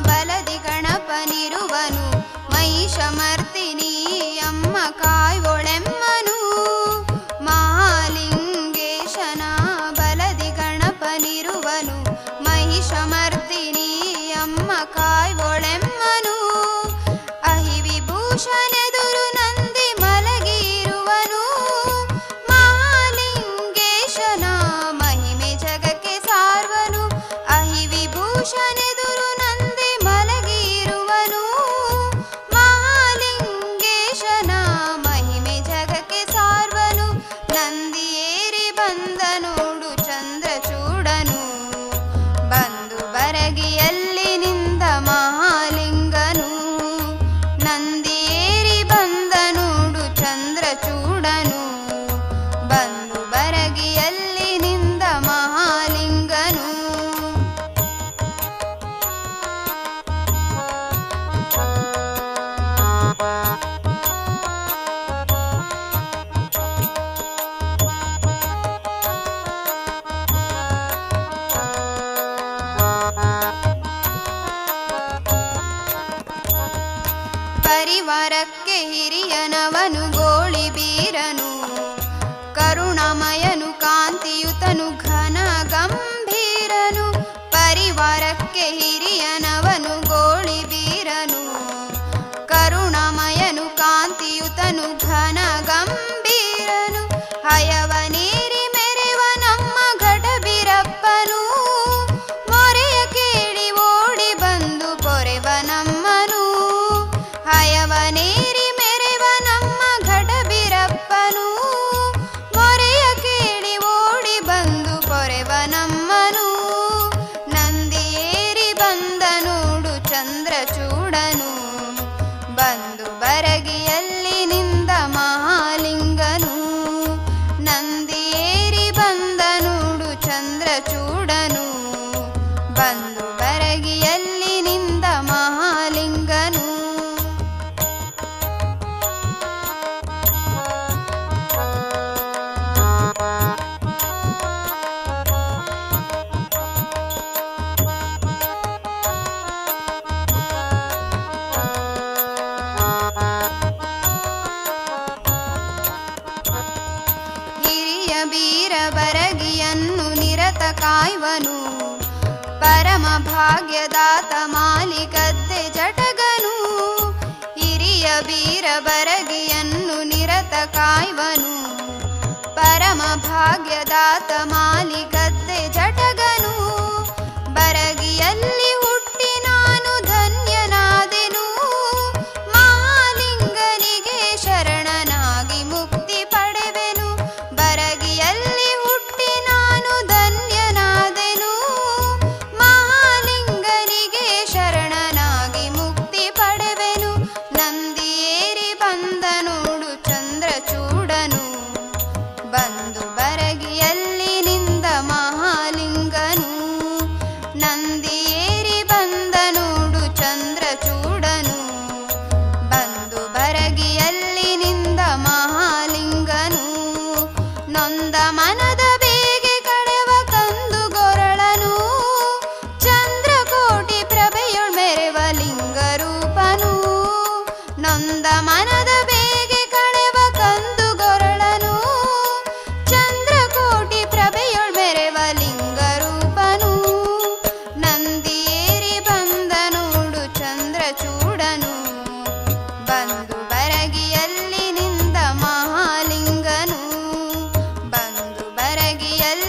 ಬಲದಿ ಗಣಪನಿರುವನು ಮಹಿಷಮರ್ತಿನಿ கரகிய ಪರಿವಾರಕ್ಕೆ ಹಿರಿಯನವನು ಗೋಳಿ ಬೀರನು. ಕರುಣಮಯನು ಕಾಂತಿಯುತನು ಘನ ಗಂಭೀರನು. ಪರಿವಾರಕ್ಕೆ ಹಿರಿಯನವನು ಗೋಳಿ ಬೀರನು. ಕರುಣಮಯನು ಕಾಂತಿಯುತನು ಘನ ಗಂಭೀರನು. ಹಯ ಮನೇರಿ ಮೆರೆವ ನಮ್ಮ ಘಟಬಿರಪ್ಪನು. ಮೊರೆಯ ಕೇಳಿ ಓಡಿ ಬಂದು ಕೊರೆವ ನಮ್ಮನು. ನಂದಿಯೇರಿ ಬಂದ ನೋಡು ಚಂದ್ರಚೂಡನು. ಕಾಯ್ವನು ಪರಮ ಭಾಗ್ಯದಾತ ಮಾಲಿಕದ್ದೆ ಜಟಗನು. ಹಿರಿಯ ವೀರ ಬರಗಿಯನ್ನು ನಿರತ ಕಾಯ್ವನು. ಪರಮ ಭಾಗ್ಯದಾತ ಮಾಲಿಕ அழகியல்